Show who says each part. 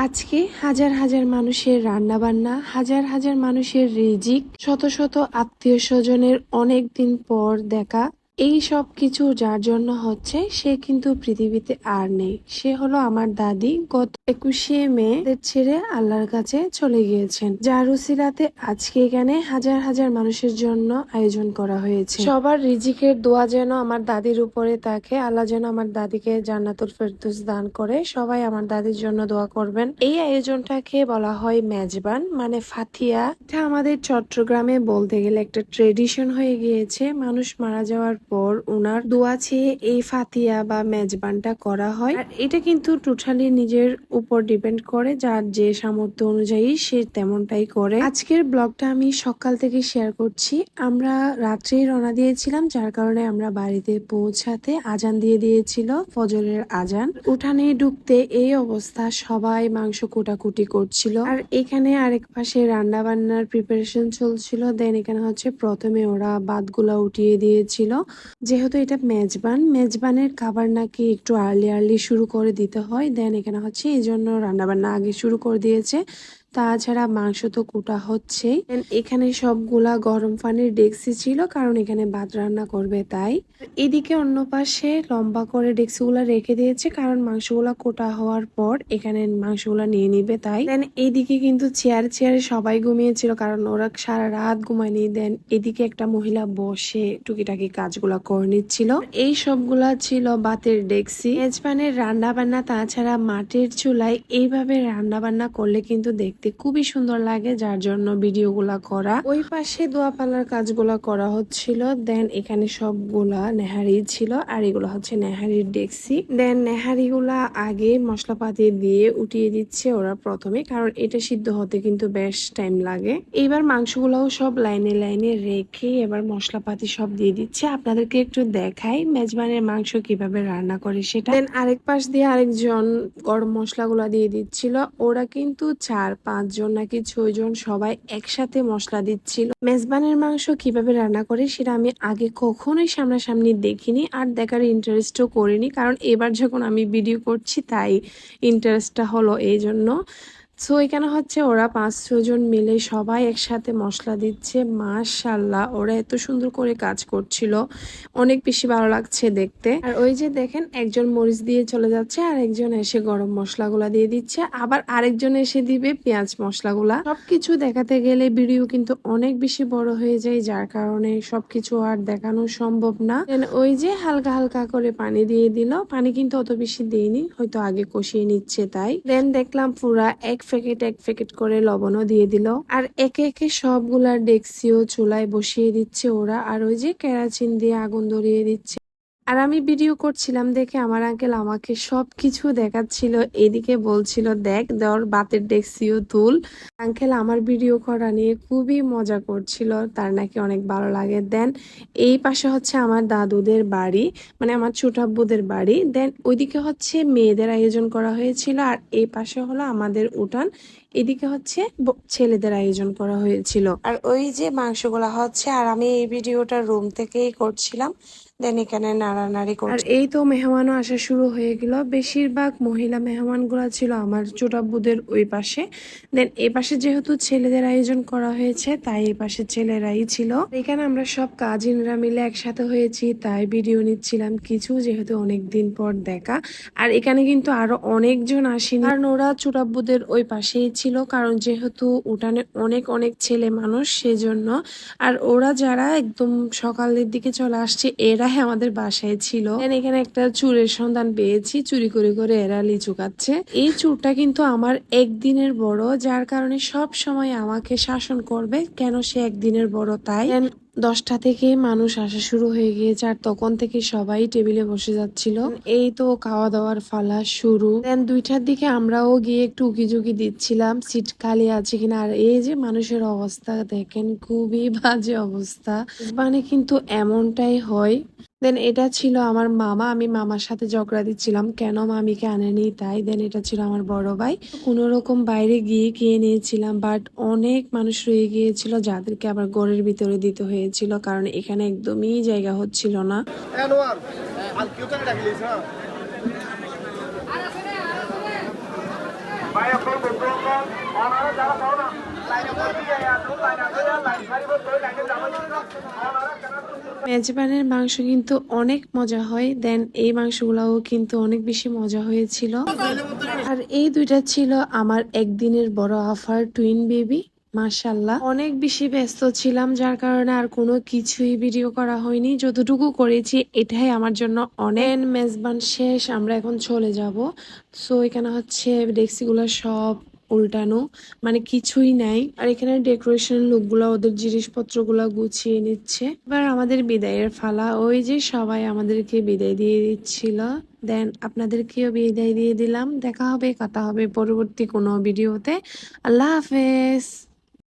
Speaker 1: আজকে হাজার হাজার মানুষের রান্নাবান্না, হাজার হাজার মানুষের রিজিক, শত শত আত্মীয় স্বজনের অনেক দিন পর দেখা। এই সব কিছু যার জন্য হচ্ছে, সে কিন্তু পৃথিবীতে আর নেই। সে হলো আমার দাদি। গত একুশে মে ছেড়ে আল্লাহর কাছে চলে গিয়েছেন। যার উসিলাতে আজকে এখানে হাজার হাজার মানুষের জন্য আয়োজন করা হয়েছে। সবার রিজিকের দোয়া যেন আমার দাদির উপরে থাকে। আল্লাহ যেন আমার দাদিকে জান্নাতুল ফেরদৌস দান করে। সবাই আমার দাদির জন্য দোয়া করবেন। এই আয়োজনটাকে বলা হয় মেজবান মানে ফাতিয়া। এটা আমাদের চট্টগ্রামে বলতে গেলে একটা ট্রেডিশন হয়ে গিয়েছে। মানুষ মারা যাওয়ার পর ওনার দোয়া এই ফাতিয়া বা মেজবানটা করা হয়। আর এটা কিন্তু টোটালি নিজের উপর ডিপেন্ড করে, যার যে সামর্থ্য অনুযায়ী সে তেমনটাই করে। আজকের ব্লগটা আমি সকাল থেকে শেয়ার করছি। আমরা রাত্রেই রওনা দিয়েছিলাম, যার কারণে আমরা বাড়িতে পৌঁছাতে আজান দিয়ে দিয়েছিল, ফজরের আজান। উঠানে ঢুকতে এই অবস্থা, সবাই মাংস কোটাকুটি করছিল। আর এখানে আরেক পাশে রান্না বান্নার প্রিপারেশন চলছিল দেন এখানে হচ্ছে প্রথমে ওরা বাদগুলা উঠিয়ে দিয়েছিল। যেহেতু এটা মেজবান, মেজবানের খাবার নাকি একটু আর্লি আর্লি শুরু করে দিতে হয় দেন এখানে হচ্ছে এই জন্য রান্নাবান্না আগে শুরু করে দিয়েছে। তাছাড়া মাংস তো কুটা Then এখানে সবগুলা গরম পানির ডেক্সি ছিল, কারণ এখানে ভাত রান্না করবে তাই। এদিকে অন্য পাশে লম্বা করে ডেক্সিগুলা রেখে দিয়েছে, কারণ মাংসগুলা কোটা হওয়ার পর এখানে মাংসগুলা নিয়ে নিবে তাই। দেন এইদিকে কিন্তু চেয়ার চেয়ারে সবাই ঘুমিয়েছিল, কারণ ওরা সারা রাত ঘুমায়নি। দেন এদিকে একটা মহিলা বসে টুকিটাকি কাজগুলা করে নিচ্ছিল। এই সবগুলা ছিল বাতের ডেক্সি। মেজবানের রান্না বান্না তাছাড়া মাটির চুলায় এইভাবে রান্না বান্না করলে কিন্তু দেখতে খুবই সুন্দর লাগে, যার জন্য ভিডিওগুলা করা। ওই পাশে দোয়া পাল্লার কাজগুলা করা হচ্ছিল, দেন এখানে সবগুলা নেহারি ছিল, আর এগুলো হচ্ছে নেহারির ডেক্সি। দেন নেহারিগুলা আগে মশলাপাতি দিয়ে উঠিয়ে দিচ্ছে ওরা প্রথমে, কারণ এটা সিদ্ধ হতে কিন্তু বেশ টাইম লাগে। এইবার মাংসগুলাও সব লাইনে লাইনে রেখে এবার মশলাপাতি সব দিয়ে দিচ্ছে। আপনাদেরকে একটু দেখাই মেজবানের মাংস কীভাবে রান্না করে সেটা। দেন আরেক পাশ দিয়ে আরেকজন গরম মশলাগুলা দিয়ে দিচ্ছিল। ওরা কিন্তু চার পাঁচজন নাকি ছয়জন সবাই একসাথে মশলা দিচ্ছিল। মেজবানের মাংস কীভাবে রান্না করে সেটা আমি আগে কখনোই সামনাসামনি দেখিনি আর দেখার ইন্টারেস্টও করিনি, কারণ এবার যখন আমি ভিডিও করছি তাই ইন্টারেস্টটা হলো এই জন্য। সো এখানে হচ্ছে ওরা পাঁচ ছজন মিলে সবাই একসাথে মশলা দিচ্ছে। মাশাল্লাহ ওরা এত সুন্দর করে কাজ করছিল। অনেক বেশি ভালো লাগছে দেখতে। আর ওই যে দেখেন, একজন মরিচ দিয়ে চলে যাচ্ছে আর একজন এসে গরম মশলাগুলা দিয়ে দিচ্ছে। আবার আরেকজন এসে দিবে পেঁয়াজ মশলাগুলা। সবকিছু দেখাতে গেলে ভিডিও কিন্তু অনেক বেশি বড় হয়ে যায়, যার কারণে সবকিছু আর দেখানো সম্ভব না। ওই যে হালকা হালকা করে পানি দিয়ে দিল। পানি কিন্তু অত বেশি দেয়নি, হয়তো আগে কষিয়ে নিচ্ছে তাই। দেন দেখলাম পুরা এক প্যাকেট এক প্যাকেট করে লবণও দিয়ে দিল। আর একে একে সবগুলা ডেক্সিও চুলায় বসিয়ে দিচ্ছে ওরা। আর ওই যে কেরাচিন দিয়ে আগুন ধরিয়ে দিচ্ছে। আর আমি ভিডিও করছিলাম দেখে আমার আঙ্কেল আমাকে সব কিছু দেখাচ্ছিল, এদিকে বলছিল, দেখ দেওয়ার বাতের ডেক্সিও তুল। আঙ্কেল আমার ভিডিও করা নিয়ে খুবই মজা করছিল, তার নাকি অনেক ভালো লাগে। দেন এই পাশে হচ্ছে আমার দাদুদের বাড়ি মানে আমার ছোটাব্বুদের বাড়ি। দেন ওইদিকে হচ্ছে মেয়েদের আয়োজন করা হয়েছিল আর এই পাশে হলো আমাদের উঠান, এদিকে হচ্ছে ছেলেদের আয়োজন করা হয়েছিল। আর ওই যে মাংসগুলা হচ্ছে, আর আমি এই ভিডিওটা রুম থেকেই করছিলাম। দেন এখানে নাড়ানাড়ি আর এই তো মেহমানও আসা শুরু হয়ে গেল। বেশিরভাগ মহিলা মেহমানগুলো ছিল আমার চোটাব্বুদের ওই পাশে। দেন এই পাশে যেহেতু ছেলেদের আয়োজন করা হয়েছে তাই এই পাশে ছেলেরাই ছিল। এখানে আমরা সব কাজিনরা মিলে একসাথে হয়েছি তাই ভিডিও নিচ্ছিলাম কিছু যেহেতু অনেক দিন পর দেখা। আর এখানে কিন্তু আরও অনেকজন আসেনি। কারণ ওরা চুরাব্বুদের ওই পাশেই ছিল কারণ যেহেতু উঠানে অনেক অনেক ছেলে মানুষ সেজন্য। আর ওরা যারা একদম সকালের দিকে চলে আসছে এরাই আমাদের বাসায় ছিল। এখানে একটা চুরের সন্ধান পেয়েছি। চুরি করে করে এরা লিচু খাচ্ছে এই চুরটা কিন্তু আমার একদিনের বড়, যার কারণে সব সময় আমাকে শাসন করবে। কেন সে একদিনের বড় তাই? দশটা থেকে মানুষ আসা শুরু হয়ে গিয়েছে, আর তখন থেকে সবাই টেবিলে বসে যাচ্ছিল। এই তো খাওয়া দাওয়ার ফালা শুরু। দেন দুইটার দিকে আমরাও গিয়ে একটু উকি ঝুঁকি দিচ্ছিলাম, সিট খালি আছে কিনা। আর এই যে মানুষের অবস্থা, দেখেন খুবই বাজে অবস্থা। মানে কিন্তু এমনটাই হয়। দেন এটা ছিল আমার মামা, আমি মামার সাথে ঝগড়া দিচ্ছিলাম, কেন মামিকে আনেনি? তাই দেন এটা ছিল আমার বড় ভাই। কোনো রকম বাইরে গিয়ে খেয়ে নিয়েছিলাম বাট অনেক মানুষ রয়ে গিয়েছিল যাদেরকে আবার ঘরের ভিতরে দিতে হয়েছিল, কারণ এখানে একদমই জায়গা হচ্ছিল না।
Speaker 2: আনোয়ার আর
Speaker 1: মেজবানের মাংস কিন্তু অনেক মজা হয়। দেন এই মাংসগুলাও কিন্তু অনেক বেশি মজা হয়েছিল। আর এই দুইটা ছিল আমার একদিনের বড় অফার টুইন বেবি। মাশাল্লাহ অনেক বেশি ব্যস্ত ছিলাম, যার কারণে আর কোনো কিছুই ভিডিও করা হয়নি। যতটুকু করেছি, এটাই আমার জন্য অনেক। মেজবান শেষ, আমরা এখন চলে যাব। সো, এখানে হচ্ছে ডেক্সিগুলো সব উল্টানো মানে কিছুই নাই। আর এখানে ডেকোরেশন লোকগুলা ওদের জিনিসপত্রগুলা গুছিয়ে নিচ্ছে। এবার আমাদের বিদায়ের ফালা, ওই যে সবাই আমাদেরকে বিদায় দিয়ে দিচ্ছিল। দেন আপনাদেরকেও বিদায় দিয়ে দিলাম। দেখা হবে, কথা হবে পরবর্তী কোনো ভিডিওতে। আল্লাহ হাফেজ!